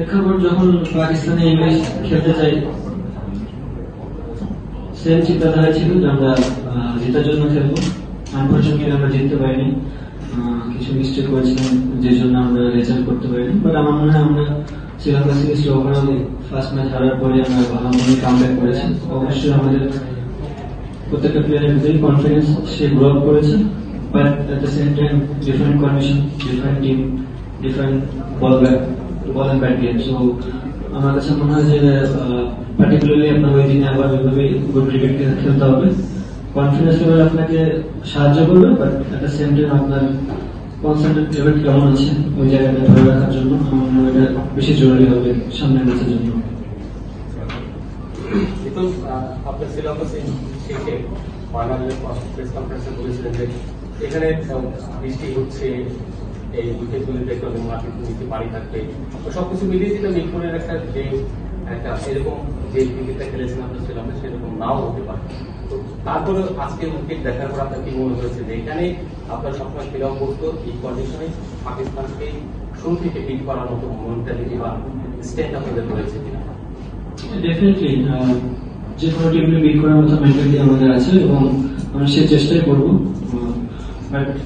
প্রেক্ষাপট যখন পাকিস্তানে ইংলিশ খেলতে চাই সেম চিন্তাধারা ছিল যে আমরা জেতার জন্য খেলব। আনফর্চুনেটলি আমরা জিততে পারিনি। কিছু মিস্টেক করেছিলাম যে জন্য আমরা রেজাল্ট করতে পারিনি। বাট আমার মনে হয় আমরা শ্রীলঙ্কা সিরিজটি ওভারঅল ফার্স্ট ম্যাচ হারার পরে আমরা ভালো মনে কাম করেছি। অবশ্যই আমাদের প্রত্যেকটা প্লেয়ারের ভিতরেই কনফিডেন্স সে গ্রো আপ করেছে। But at the same time different condition different team different ball bat ball and so আমার কাছে মনে হয় যে পার্টিকুলারলি আপনার ওই দিনে আবার ওইভাবে গুড ক্রিকেট খেলতে হবে। কনফিডেন্স লেভেল আপনাকে সাহায্য করবে but at the same time আপনার কনসেন্ট্রেট লেভেল কেমন আছে, ওই জায়গাটা ধরে রাখার জন্য আমার মনে হয় বেশি জরুরি হবে সামনের ম্যাচের জন্য। কিন্তু আপনার শ্রীলঙ্কা সে- শেষে ফাইনালের প্রেস কনফারেন্সে বলেছিলেন যে এখানে বৃষ্টি হচ্ছে এই একটু মাটির থাকবে। তো সবকিছু মিলিয়ে মিরপুরের একটা যে, একটা এরকম যে ক্রিকেটটা খেলেছেন আপনার সেরকম নাও হতে পারে। তো তারপরে আজকে উইকেট দেখার পর আপনার কি মনে হয়েছে যে এখানে আপনার সবসময় করতো এই কন্ডিশনে পাকিস্তানকে শুরু থেকে বিট করার মতো মেন্টালিটি বা স্ট্যান্ড রয়েছে কিনা? ডেফিনেটলি যে টিমকে বিট করার মতো মেন্টালিটি আমাদের আছে এবং আমরা সে চেষ্টাই করব।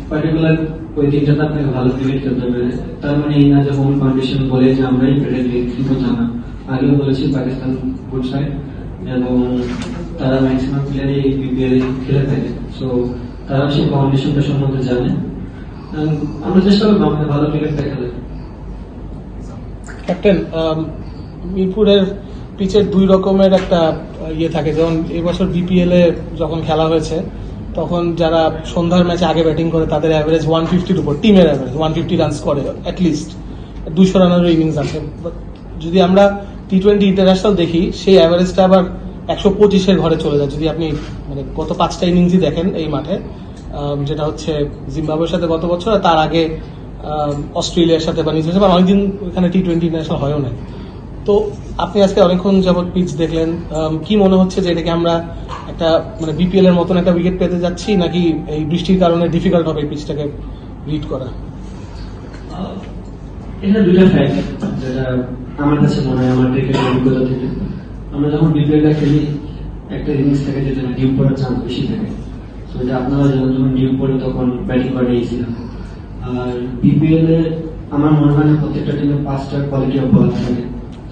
পার্টিকুলার ওই দিনটাতে আপনাকে ভালো ক্রিকেট খেলতে হবে তার মানে এই না যে হোম কন্ডিশন বলে যে আমরাই ক্রিকেট খেলব তা না আগেও বলেছি পাকিস্তান গুড এবং তারা ম্যাক্সিমাম প্লেয়ারই বিপিএল খেলে থাকে সো তারা সেই কন্ডিশনটা সম্বন্ধে জানে আমরা চেষ্টা করব আমাদের ভালো ক্রিকেটটা খেলে ক্যাপ্টেন মিরপুরের পিচের দুই রকমের একটা ইয়ে থাকে যেমন এবছর বিপিএল এ যখন খেলা হয়েছে তখন যারা সন্ধ্যার ম্যাচে আগে ব্যাটিং করে, তাদের অ্যাভারেজ ওয়ান ফিফটির উপর টিমের অ্যাভারেজ ওয়ান ফিফটি রানস করে অ্যাটলিস্ট দুশো রানেরও ইনিংস আছে। But যদি আমরা টি টোয়েন্টি ইন্টারন্যাশনাল দেখি, সেই অ্যাভারেজটা আবার একশো পঁচিশের ঘরে চলে যায়। যদি আপনি মানে গত পাঁচটা ইনিংসই দেখেন এই মাঠে যেটা হচ্ছে জিম্বাবুয়ের সাথে গত বছর আর তার আগে অস্ট্রেলিয়ার সাথে বা নিউজিল্যান্ডের সাথে অনেকদিন ওখানে টি টোয়েন্টি ইন্টারন্যাশনাল হয়ও না তো আপনি আজকে অনেকক্ষণ যাবত পিচ দেখলেন। কি মনে হচ্ছে যে এটাকে আমরা একটা মানে বিপিএল এর মতন একটা উইকেট পেতে যাচ্ছি, নাকি এই বৃষ্টির কারণে ডিফিকাল্ট হবে পিচটাকে রিড করা? এখানে দুইটা ফ্যাক্ট যেটা আমার কাছে মনে হয়, আমার ক্রিকেটের অভিজ্ঞতা থেকে। আমরা যখন বিপিএলটা খেলি, একটা ইনিংস থাকে যেটা ডিউ পড়ার চান্স বেশি থাকে। তো এটা আপনারা যখন যখন ডিউ পড়ে তখন ব্যাটিং করা ইজি না আর বিপিএল এ আমার মনে হয় না প্রত্যেকটা টিমে পাঁচটা কোয়ালিটি অফ বলার থাকে।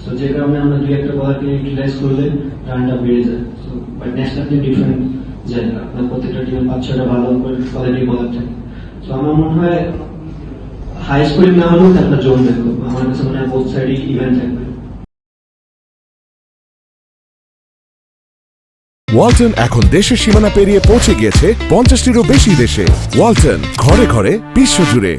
তো যে কারণে আমরা দুই একটা বলারকে ইউটিলাইজ করলে রানটা বেড়ে যায়। বাট ন্যাশনাল টিম ডিফারেন্ট জায়গা আপনার প্রত্যেকটা টিমে পাঁচ ছটা ভালো কোয়ালিটি বলার থাকে। তো আমার মনে হয় হাই স্কোরিং না হলেও একটা জোন দেখো আমার কাছে মনে হয় বোথ সাইডই ইভেন্ট থাকবে। ওয়ালটন এখন দেশের সীমানা পেরিয়ে পৌঁছে গিয়েছে পঞ্চাশটিরও বেশি দেশে। ওয়ালটন ঘরে ঘরে বিশ্বজুড়ে